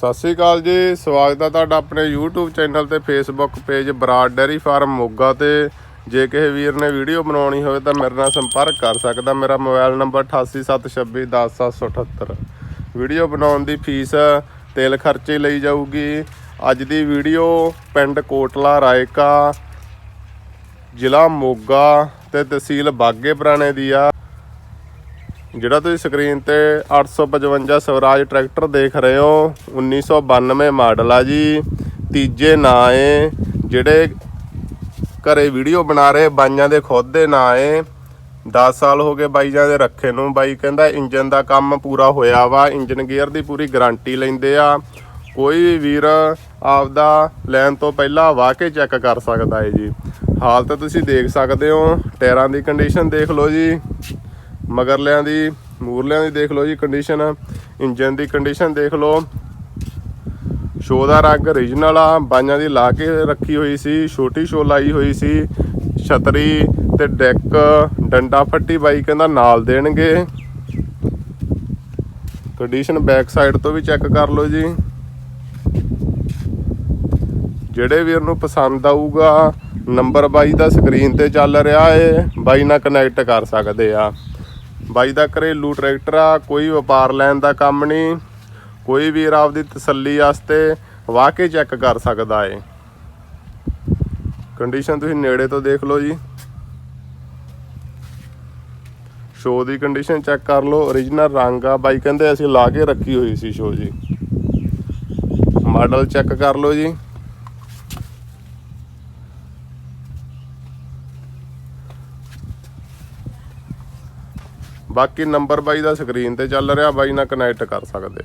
ਸਤਿ ਸ੍ਰੀ ਅਕਾਲ ਜੀ, ਸਵਾਗਤ ਹੈ ਤੁਹਾਡਾ ਆਪਣੇ YouTube ਚੈਨਲ ਤੇ Facebook page Brar dairy farm Moga ਤੇ। ਜੇ ਕਿਸੇ ਵੀਰ ਨੇ ਵੀਡੀਓ ਬਣਾਉਣੀ ਹੋਵੇ ਤਾਂ ਮੇਰੇ ਨਾਲ ਸੰਪਰਕ ਕਰ ਸਕਦਾ। ਮੇਰਾ ਮੋਬਾਈਲ ਨੰਬਰ 8876210778 ਵੀਡੀਓ ਬਣਾਉਣ ਦੀ ਫੀਸ ਤੇਲ ਖਰਚੇ ਲਈ ਜਾਊਗੀ। ਅੱਜ ਦੀ ਵੀਡੀਓ ਪਿੰਡ ਕੋਟਲਾ, ਰਾਏਕਾ, ਜ਼ਿਲ੍ਹਾ ਮੋਗਾ ਤੇ ਤਹਿਸੀਲ ਬਾਗੇ ਪੁਰਾਣੇ ਦੀ ਆ। ਜਿਹੜਾ ਤੁਸੀਂ ਸਕਰੀਨ ਤੇ 855 ਸਵਰਾਜ ਟਰੈਕਟਰ ਦੇਖ ਰਹੇ ਹੋ 1992 ਮਾਡਲ ਆ ਜੀ। ਤੀਜੇ ਨਾਂ ਏ, ਜਿਹੜੇ ਘਰੇ ਵੀਡੀਓ ਬਣਾ ਰਹੇ, ਬਾਈਆਂ ਦੇ ਖੁਦ ਦੇ ਨਾਂ ਏ। 10 ਸਾਲ ਹੋ ਗਏ ਬਾਈਆਂ ਦੇ ਰੱਖੇ ਨੂੰ। ਬਾਈ ਕਹਿੰਦਾ, ਇੰਜਨ ਦਾ ਕੰਮ ਪੂਰਾ ਹੋਇਆ ਵਾ, ਇੰਜਨ ਗੇਅਰ ਦੀ ਪੂਰੀ ਗਾਰੰਟੀ ਲੈਂਦੇ ਆ। ਕੋਈ ਵੀ ਵੀਰ ਆਪਦਾ ਲੈਣ ਤੋਂ ਪਹਿਲਾਂ ਵਾਹ ਕੇ ਚੈੱਕ ਕਰ ਸਕਦਾ ਏ ਜੀ। ਹਾਲਤ ਤੁਸੀਂ ਦੇਖ ਸਕਦੇ ਹੋ, ਟਾਇਰਾਂ ਦੀ ਕੰਡੀਸ਼ਨ ਦੇਖ ਲਓ ਜੀ। ਮਗਰਲਿਆਂ ਦੀ, ਮੂਰਲਿਆਂ ਦੀ ਦੇਖ ਲਓ ਜੀ ਕੰਡੀਸ਼ਨ ਇੰਜਨ ਦੀ ਕੰਡੀਸ਼ਨ ਦੇਖ ਲਓ। ਸ਼ੋ ਦਾ ਰੰਗ origignal ਆ, ਬਾਈਆਂ ਦੀ ਲਾ ਕੇ ਰੱਖੀ ਹੋਈ ਸੀ, ਛੋਟੀ ਸ਼ੋ ਲਾਈ ਹੋਈ ਸੀ। ਛਤਰੀ ਤੇ ਡੈਕ ਡੰਡਾ ਫੱਟੀ ਬਾਈ ਕਹਿੰਦਾ ਨਾਲ ਦੇਣਗੇ। ਕੰਡੀਸ਼ਨ ਬੈਕ ਸਾਈਡ ਤੋਂ ਵੀ ਚੈੱਕ ਕਰ ਲਓ ਜੀ। ਜਿਹੜੇ ਵੀਰ ਨੂੰ ਪਸੰਦ ਆਊਗਾ ਨੰਬਰ ਬਾਈ ਦਾ ਸਕਰੀਨ ਤੇ ਚੱਲ ਰਿਹਾ ਏ, ਬਾਈ ਨਾਲ ਕਨੈਕਟ ਕਰ ਸਕਦੇ ਆ। ਬਾਈ ਦਾ ਘਰੇਲੂ ਟਰੈਕਟਰ ਆ, ਕੋਈ ਵਪਾਰ ਲੈਣ ਦਾ ਕੰਮ ਨਹੀਂ, ਕੋਈ ਵੀਰ ਆਪਦੀ ਤਸੱਲੀ ਵਾਸਤੇ ਵਾਹ ਕੇ ਚੈੱਕ ਕਰ ਸਕਦਾ ਏ। ਕੰਡੀਸ਼ਨ ਤੁਸੀਂ ਨੇੜੇ ਤੋਂ ਦੇਖ ਲਓ ਜੀ। ਸ਼ੋ ਦੀ ਕੰਡੀਸ਼ਨ ਚੈੱਕ ਕਰ ਲਓ origignal ਰੰਗ ਆ। ਬਾਈ ਕਹਿੰਦੇ ਅਸੀਂ ਲਾ ਕੇ ਰੱਖੀ ਹੋਈ ਸੀ ਸ਼ੋ ਜੀ। ਮਾਡਲ ਚੈੱਕ ਕਰ ਲਓ ਜੀ। ਬਾਕੀ ਨੰਬਰ ਬਾਈ ਦਾ ਸਕਰੀਨ ਤੇ ਚੱਲ ਰਿਹਾ ਬਾਈ ਨਾਲ ਕਨੈਕਟ ਕਰ ਸਕਦੇ।